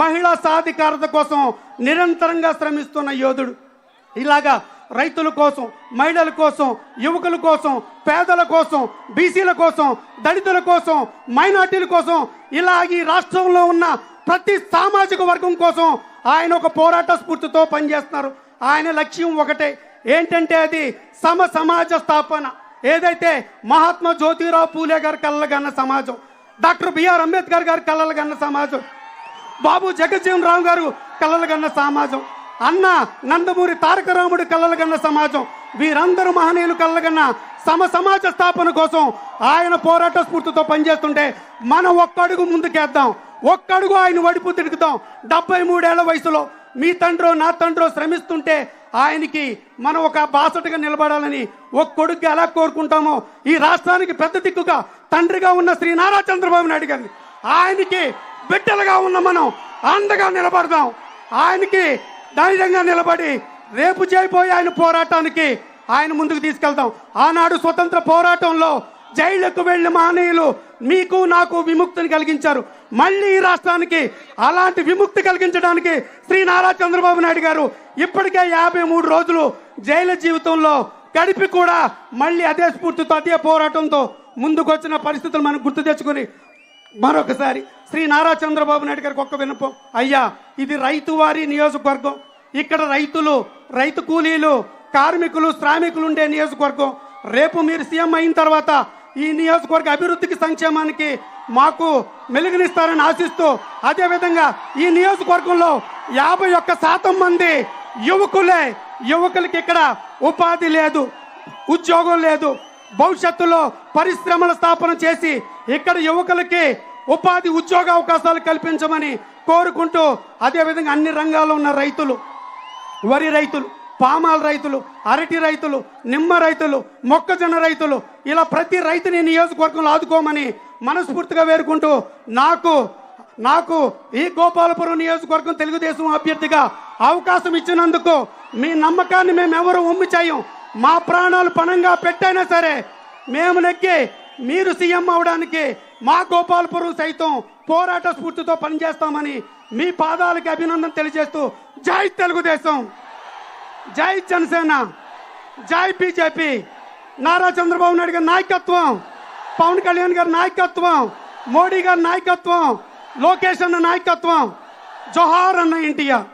మహిళా సాధికారత కోసం నిరంతరంగా శ్రమిస్తున్న యోధుడు. ఇలాగా రైతుల కోసం మహిళల కోసం యువకుల కోసం పేదల కోసం బీసీల కోసం దళితుల కోసం మైనార్టీల కోసం ఇలా ఈ రాష్ట్రంలో ఉన్న ప్రతి సామాజిక వర్గం కోసం ఆయన ఒక పోరాట స్ఫూర్తితో పనిచేస్తున్నారు. ఆయన లక్ష్యం ఒకటే. ఏంటంటే అది సమ సమాజ స్థాపన. ఏదైతే మహాత్మా జ్యోతిరావు పూలే గారు కళ్ళగన్న సమాజం డాక్టర్ బిఆర్ అంబేద్కర్ గారు కళ్ళగన్న సమాజం బాబు జగజ్జీవన్ రావు గారు కళ్ళలు కన్న సమాజం. అన్న నందమూరి తారక రాముడు కళ్ళలు కన్న సమాజం. వీరందరూ మహనీయులు కళ్ళగన్న సమ సమాజ స్థాపన కోసం ఆయన పోరాట స్ఫూర్తితో పనిచేస్తుంటే మనం ఒక్కడుగు ముందుకేద్దాం. ఒక్కడుగు ఆయన వడిపు తిరుగుతాం. డెబ్బై మూడేళ్ళ వయసులో మీ తండ్రో నా తండ్రో శ్రమిస్తుంటే ఆయనకి మనం ఒక బాసటగా నిలబడాలని ఒక కొడుకు ఎలా కోరుకుంటామో ఈ రాష్ట్రానికి పెద్ద దిక్కుగా తండ్రిగా ఉన్న శ్రీ నారా చంద్రబాబు నాయుడు గారిని. ఆయనకి బిడ్డలుగా ఉన్న మనం అండగా నిలబడదాం. ఆయనకి ధైర్యంగా నిలబడి రేపు చేయబోయే ఆయన పోరాటానికి ఆయన ముందుకు తీసుకెళ్తాం ఆనాడు స్వతంత్ర పోరాటంలో జైళ్ళకు వెళ్ళి మహనీయులు మీకు నాకు విముక్తిని కలిగించారు. మళ్ళీ ఈ రాష్ట్రానికి అలాంటి విముక్తి కలిగించడానికి శ్రీ నారా చంద్రబాబు నాయుడు గారు ఇప్పటికే యాభై మూడు రోజులు జైలు జీవితంలో గడిపి కూడా మళ్ళీ అదే స్ఫూర్తితో అదే పోరాటంతో ముందుకొచ్చిన పరిస్థితులు మనం గుర్తు తెచ్చుకొని మరొకసారి శ్రీ నారా చంద్రబాబు నాయుడు గారికి ఒక్క వినపం అయ్యా ఇది రైతు వారి నియోజకవర్గం. ఇక్కడ రైతులు రైతు కూలీలు కార్మికులు శ్రామికులు ఉండే నియోజకవర్గం. రేపు మీరు సీఎం అయిన తర్వాత ఈ నియోజకవర్గ అభివృద్ధికి సంక్షేమానికి మాకు మెలుగునిస్తారని ఆశిస్తూ అదేవిధంగా ఈ నియోజకవర్గంలో యాభై ఒక్క శాతం మంది యువకులే. యువకులకి ఇక్కడ ఉపాధి లేదు ఉద్యోగం లేదు. భవిష్యత్తులో పరిశ్రమల స్థాపన చేసి ఇక్కడ యువకులకి ఉపాధి ఉద్యోగ అవకాశాలు కల్పించమని కోరుకుంటూ అదేవిధంగా అన్ని రంగాల్లో ఉన్న రైతులు వరి రైతులు పామాల రైతులు అరటి రైతులు నిమ్మ రైతులు మొక్కజొన్న రైతులు ఇలా ప్రతి రైతుని నియోజకవర్గంలో ఆదుకోమని మనస్ఫూర్తిగా వేరుకుంటూ నాకు నాకు ఈ గోపాలపురం నియోజకవర్గం తెలుగుదేశం అభ్యర్థిగా అవకాశం ఇచ్చినందుకు మీ నమ్మకాన్ని మేము ఎవరు ఒమ్మి చేయం. మా ప్రాణాలు పణంగా పెట్టైనా సరే మేము నెక్కి మీరు సీఎం అవడానికి మా గోపాల్పురం సైతం పోరాట స్ఫూర్తితో పనిచేస్తామని మీ పాదాలకి అభినందన తెలియజేస్తూ జై తెలుగుదేశం. జై జనసేన. జై బీజేపీ. నారా చంద్రబాబు నాయుడు గారి నాయకత్వం. పవన్ కళ్యాణ్ గారి నాయకత్వం. మోడీ గారి నాయకత్వం. లోకేష్ అన్న నాయకత్వం. జోహార్ అన్న ఇంటియా